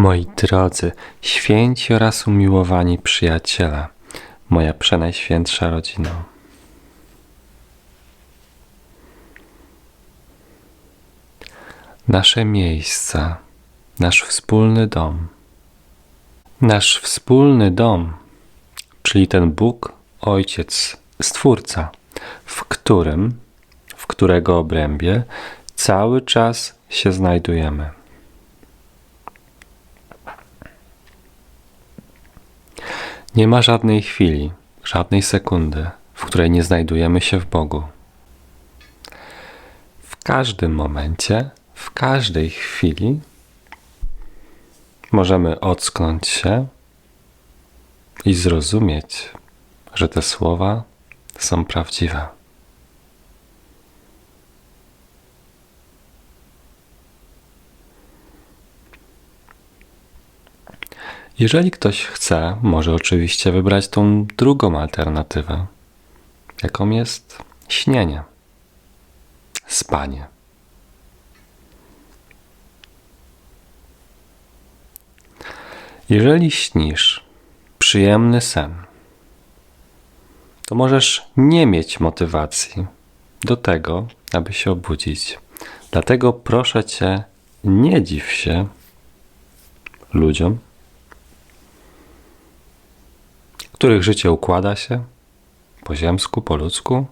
Moi drodzy, święci oraz umiłowani przyjaciele, moja przenajświętsza rodzino. Nasze miejsca, nasz wspólny dom. Nasz wspólny dom, czyli ten Bóg, Ojciec, Stwórca, w którym, w którego obrębie cały czas się znajdujemy. Nie ma żadnej chwili, żadnej sekundy, w której nie znajdujemy się w Bogu. W każdym momencie, w każdej chwili możemy ocknąć się i zrozumieć, że te słowa są prawdziwe. Jeżeli ktoś chce, może oczywiście wybrać tą drugą alternatywę, jaką jest śnienie, spanie. Jeżeli śnisz przyjemny sen, to możesz nie mieć motywacji do tego, aby się obudzić. Dlatego proszę cię, nie dziw się ludziom, których życie układa się po ziemsku, po ludzku.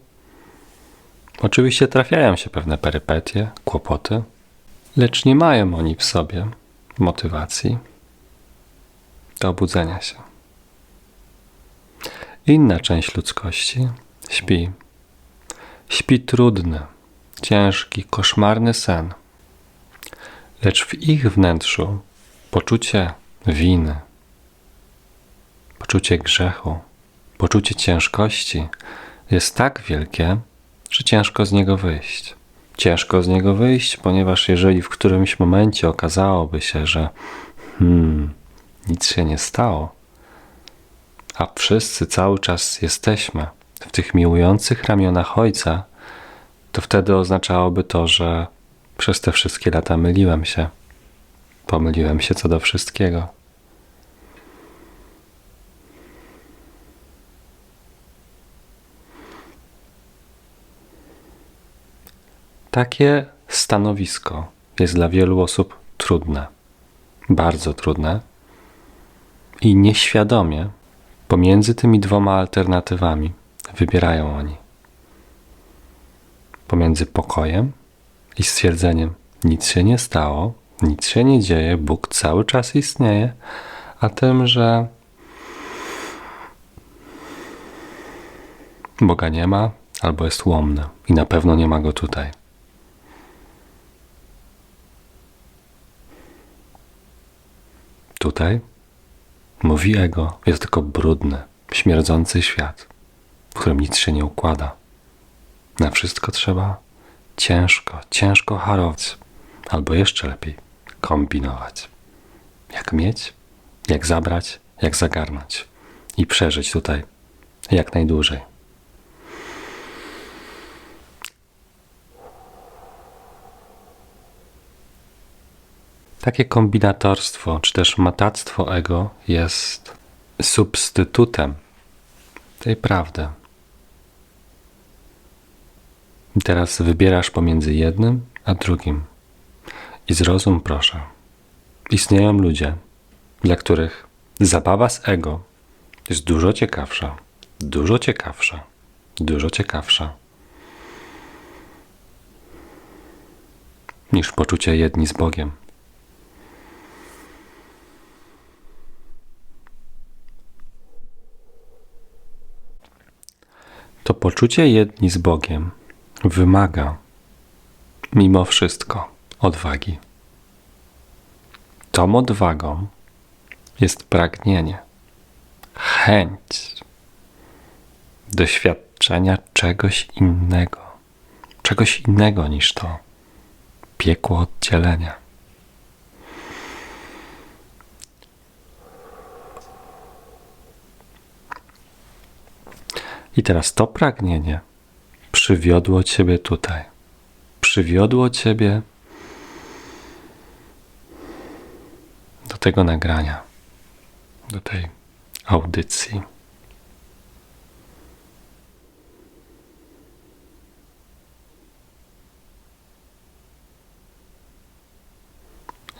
Oczywiście trafiają się pewne perypetie, kłopoty, lecz nie mają oni w sobie motywacji do obudzenia się. Inna część ludzkości śpi. Śpi trudny, ciężki, koszmarny sen. Lecz w ich wnętrzu poczucie winy, poczucie grzechu, poczucie ciężkości jest tak wielkie, że ciężko z niego wyjść. Ciężko z niego wyjść, ponieważ jeżeli w którymś momencie okazałoby się, że hmm, nic się nie stało, a wszyscy cały czas jesteśmy w tych miłujących ramionach Ojca, to wtedy oznaczałoby to, że przez te wszystkie lata myliłem się. Pomyliłem się co do wszystkiego. Takie stanowisko jest dla wielu osób trudne, bardzo trudne i nieświadomie pomiędzy tymi dwoma alternatywami wybierają oni. Pomiędzy pokojem i stwierdzeniem, nic się nie stało, nic się nie dzieje, Bóg cały czas istnieje, a tym, że Boga nie ma albo jest łomny i na pewno nie ma go tutaj. Tutaj, mówi ego, jest tylko brudny, śmierdzący świat, w którym nic się nie układa. Na wszystko trzeba ciężko, ciężko harować, albo jeszcze lepiej kombinować. Jak mieć, jak zabrać, jak zagarnąć i przeżyć tutaj jak najdłużej. Takie kombinatorstwo, czy też matactwo ego jest substytutem tej prawdy. I teraz wybierasz pomiędzy jednym a drugim. I zrozum, proszę. Istnieją ludzie, dla których zabawa z ego jest dużo ciekawsza, dużo ciekawsza, dużo ciekawsza niż poczucie jedni z Bogiem. To poczucie jedni z Bogiem wymaga mimo wszystko odwagi. Tą odwagą jest pragnienie, chęć doświadczenia czegoś innego, czegoś innego niż to piekło oddzielenia. I teraz to pragnienie przywiodło Ciebie tutaj. Przywiodło Ciebie do tego nagrania, do tej audycji.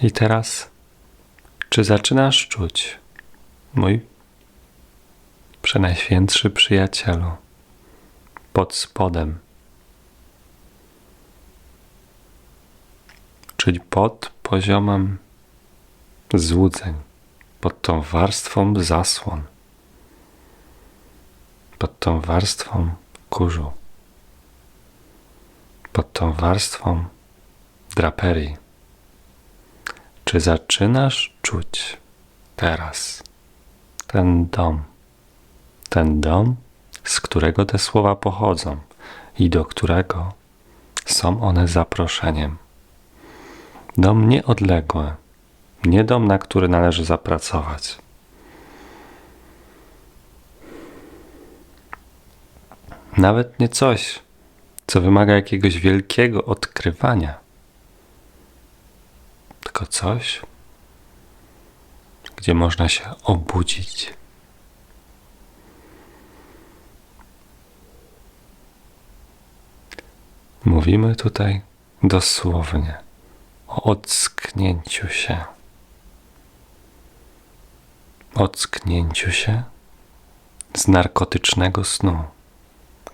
I teraz, czy zaczynasz czuć, mój przenajświętszy przyjacielu, pod spodem, czyli pod poziomem złudzeń, pod tą warstwą zasłon, pod tą warstwą kurzu, pod tą warstwą draperii. Czy zaczynasz czuć teraz ten dom, ten dom, z którego te słowa pochodzą i do którego są one zaproszeniem? Dom nieodległy, nie dom, na który należy zapracować. Nawet nie coś, co wymaga jakiegoś wielkiego odkrywania tylko coś, gdzie można się obudzić. Mówimy tutaj dosłownie o ocknięciu się. Ocknięciu się z narkotycznego snu,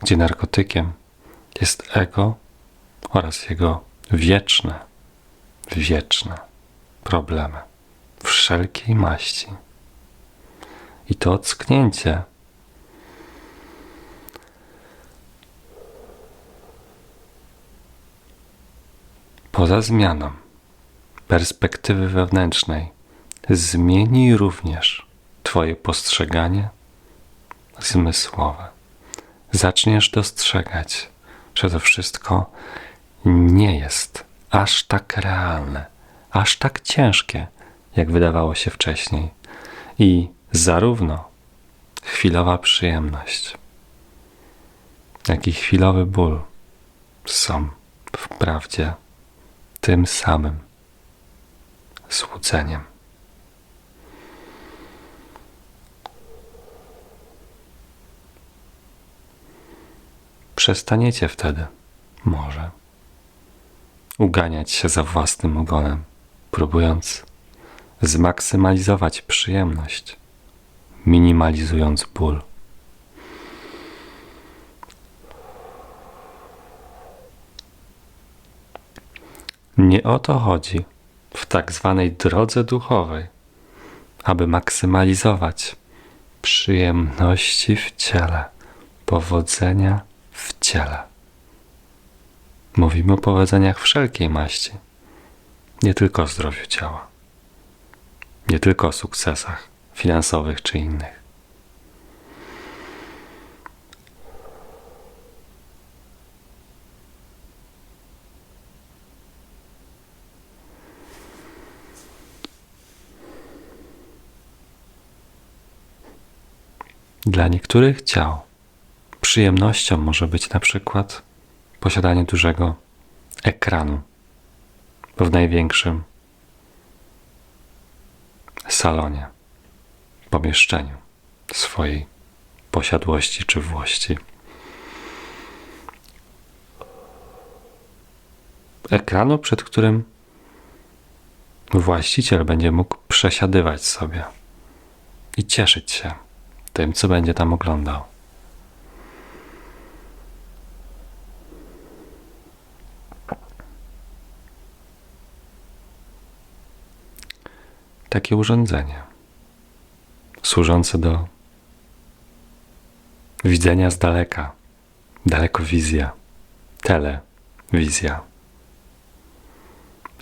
gdzie narkotykiem jest ego oraz jego wieczne, wieczne problemy wszelkiej maści. I to ocknięcie poza zmianą perspektywy wewnętrznej zmieni również Twoje postrzeganie zmysłowe. Zaczniesz dostrzegać, że to wszystko nie jest aż tak realne aż tak ciężkie, jak wydawało się wcześniej. I zarówno chwilowa przyjemność, jak i chwilowy ból są wprawdzie tym samym złudzeniem. Przestaniecie wtedy, może, uganiać się za własnym ogonem próbując zmaksymalizować przyjemność, minimalizując ból. Nie o to chodzi w tak zwanej drodze duchowej, aby maksymalizować przyjemności w ciele, powodzenia w ciele. Mówimy o powodzeniach wszelkiej maści nie tylko o zdrowiu ciała, nie tylko o sukcesach finansowych czy innych. Dla niektórych ciał przyjemnością może być na przykład posiadanie dużego ekranu w największym salonie, pomieszczeniu swojej posiadłości czy włości. Ekranu, przed którym właściciel będzie mógł przesiadywać sobie i cieszyć się tym, co będzie tam oglądał. takie urządzenie służące do widzenia z daleka, dalekowizja, telewizja.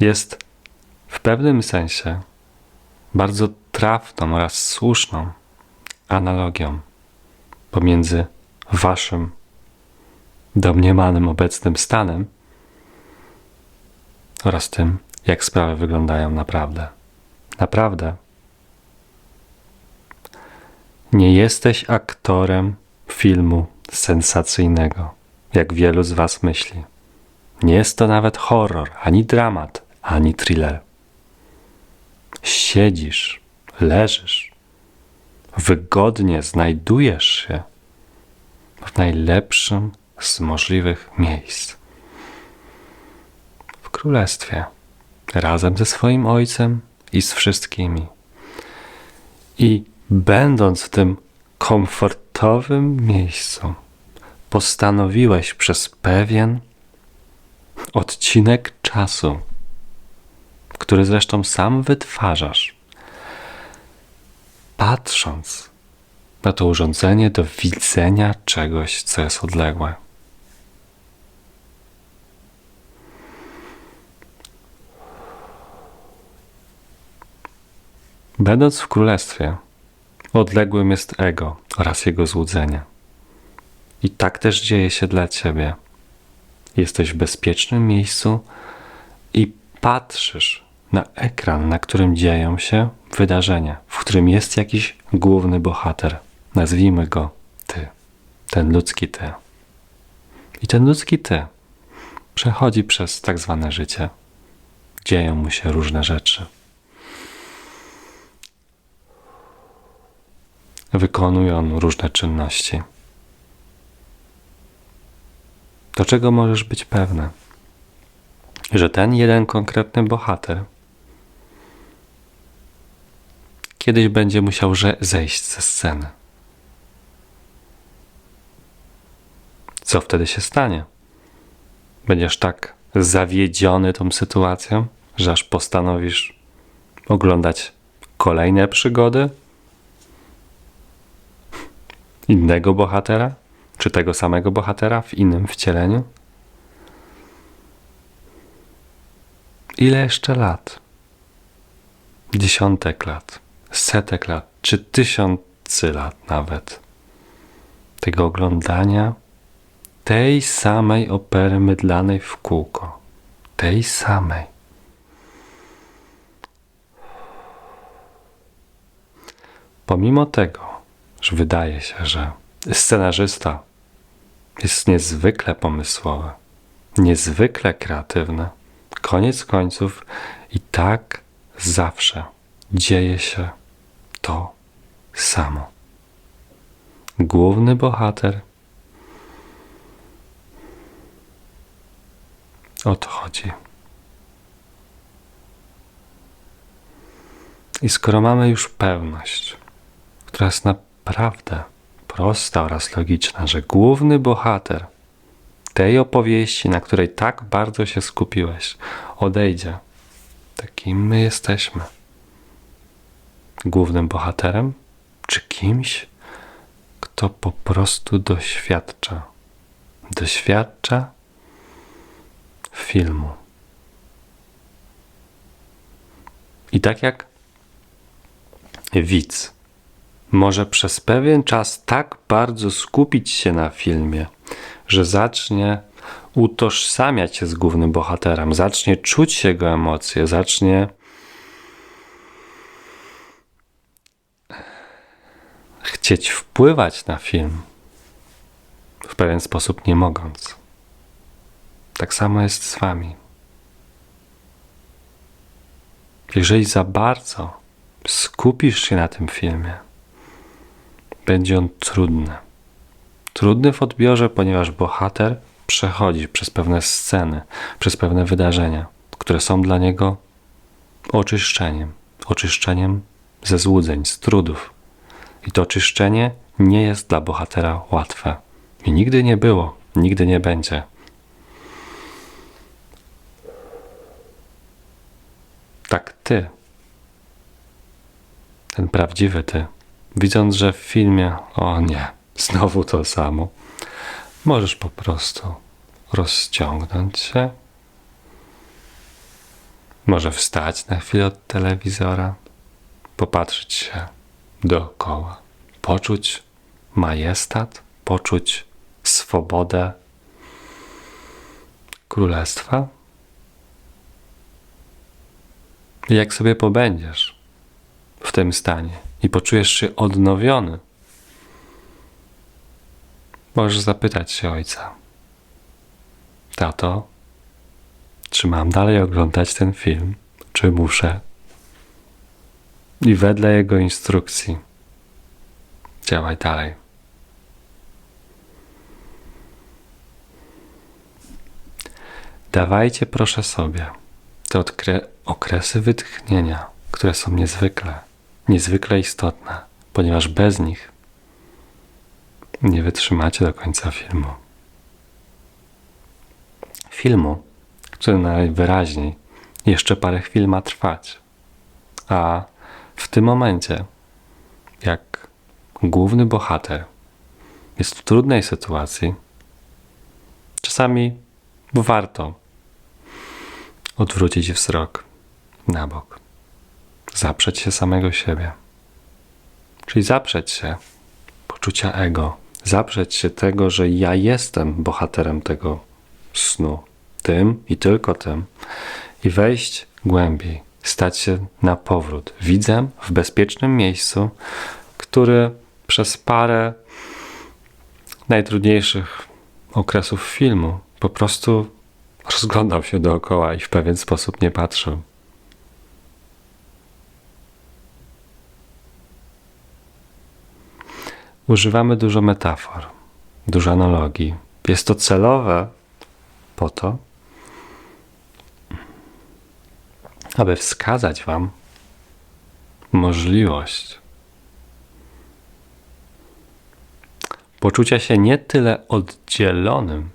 Jest w pewnym sensie bardzo trafną oraz słuszną analogią pomiędzy waszym domniemanym obecnym stanem oraz tym, jak sprawy wyglądają naprawdę. Naprawdę. Nie jesteś aktorem filmu sensacyjnego, jak wielu z Was myśli. Nie jest to nawet horror, ani dramat, ani thriller. siedzisz, leżysz, wygodnie znajdujesz się w najlepszym z możliwych miejsc. W królestwie, razem ze swoim ojcem i z wszystkimi. I będąc w tym komfortowym miejscu, postanowiłeś przez pewien odcinek czasu, który zresztą sam wytwarzasz, patrząc na to urządzenie do widzenia czegoś, co jest odległe. Będąc w królestwie, odległym jest ego oraz jego złudzenie. I tak też dzieje się dla ciebie. Jesteś w bezpiecznym miejscu i patrzysz na ekran, na którym dzieją się wydarzenia, w którym jest jakiś główny bohater. Nazwijmy go ty, ten ludzki ty. I ten ludzki ty przechodzi przez tak zwane życie. Dzieją mu się różne rzeczy. Wykonuje on różne czynności. Do czego możesz być pewny? Że ten jeden konkretny bohater kiedyś będzie musiał zejść ze sceny. Co wtedy się stanie? Będziesz tak zawiedziony tą sytuacją, że aż postanowisz oglądać kolejne przygody innego bohatera? Czy tego samego bohatera w innym wcieleniu? Ile jeszcze lat? Dziesiątek lat, setek lat, czy tysiący lat nawet tego oglądania tej samej opery mydlanej w kółko. Tej samej. Pomimo tego, że wydaje się, że scenarzysta jest niezwykle pomysłowy, niezwykle kreatywny, koniec końców i tak zawsze dzieje się to samo. Główny bohater O to chodzi. I skoro mamy już pewność, która jest naprawdę prosta oraz logiczna, że główny bohater tej opowieści, na której tak bardzo się skupiłeś, odejdzie, takim my jesteśmy. Głównym bohaterem, czy kimś, kto po prostu doświadcza. Doświadcza filmu. I tak jak widz może przez pewien czas tak bardzo skupić się na filmie, że zacznie utożsamiać się z głównym bohaterem, zacznie czuć jego emocje, zacznie chcieć wpływać na film, w pewien sposób nie mogąc. Tak samo jest z Wami. Jeżeli za bardzo skupisz się na tym filmie, będzie on trudny. Trudny w odbiorze, ponieważ bohater przechodzi przez pewne sceny, przez pewne wydarzenia, które są dla niego oczyszczeniem. Oczyszczeniem ze złudzeń, z trudów. I to oczyszczenie nie jest dla bohatera łatwe. I nigdy nie było, nigdy nie będzie. tak ty, ten prawdziwy ty, widząc, że w filmie, o nie, znowu to samo, możesz po prostu rozciągnąć się, może wstać na chwilę od telewizora, popatrzeć się dookoła, poczuć majestat, poczuć swobodę królestwa. Jak sobie pobędziesz w tym stanie i poczujesz się odnowiony, możesz zapytać się ojca: Tato, czy mam dalej oglądać ten film, czy muszę i wedle jego instrukcji działaj dalej. Dawajcie proszę sobie te okresy wytchnienia, które są niezwykle, niezwykle istotne, ponieważ bez nich nie wytrzymacie do końca filmu. Filmu, który najwyraźniej jeszcze parę chwil ma trwać. A w tym momencie, jak główny bohater jest w trudnej sytuacji, czasami warto odwrócić wzrok na bok, zaprzeć się samego siebie. Czyli zaprzeć się poczucia ego, zaprzeć się tego, że ja jestem bohaterem tego snu, tym i tylko tym, i wejść głębiej, stać się na powrót widzem w bezpiecznym miejscu, który przez parę najtrudniejszych okresów filmu po prostu rozglądał się dookoła i w pewien sposób nie patrzył. Używamy dużo metafor, dużo analogii. Jest to celowe po to, aby wskazać Wam możliwość poczucia się nie tyle oddzielonym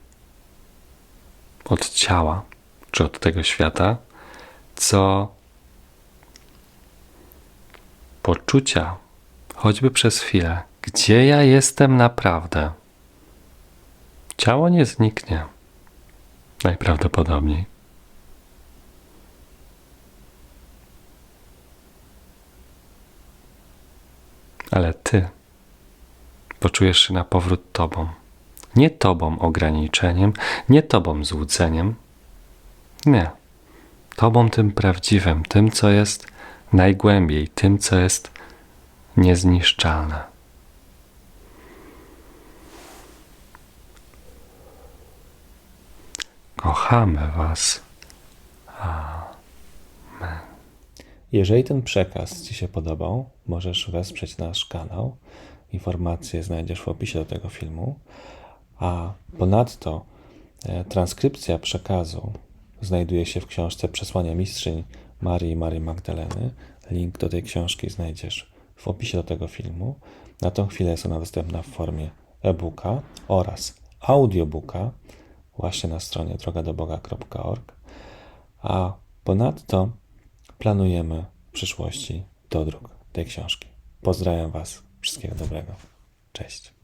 od ciała czy od tego świata, co poczucia, choćby przez chwilę, gdzie ja jestem naprawdę. Ciało nie zniknie. Najprawdopodobniej. Ale ty poczujesz się na powrót tobą. Nie tobą ograniczeniem, nie tobą złudzeniem. Nie. Tobą tym prawdziwym, tym, co jest najgłębiej, tym, co jest niezniszczalne. Kochamy Was. Jeżeli ten przekaz Ci się podobał, możesz wesprzeć nasz kanał. Informacje znajdziesz w opisie do tego filmu. A ponadto e, transkrypcja przekazu znajduje się w książce Przesłania Mistrzyń Marii i Marii Magdaleny. Link do tej książki znajdziesz w opisie do tego filmu. Na tą chwilę jest ona dostępna w formie e-booka oraz audiobooka właśnie na stronie drogadoboga.org. A ponadto planujemy w przyszłości dodruk tej książki. Pozdrawiam Was. Wszystkiego dobrego. Cześć.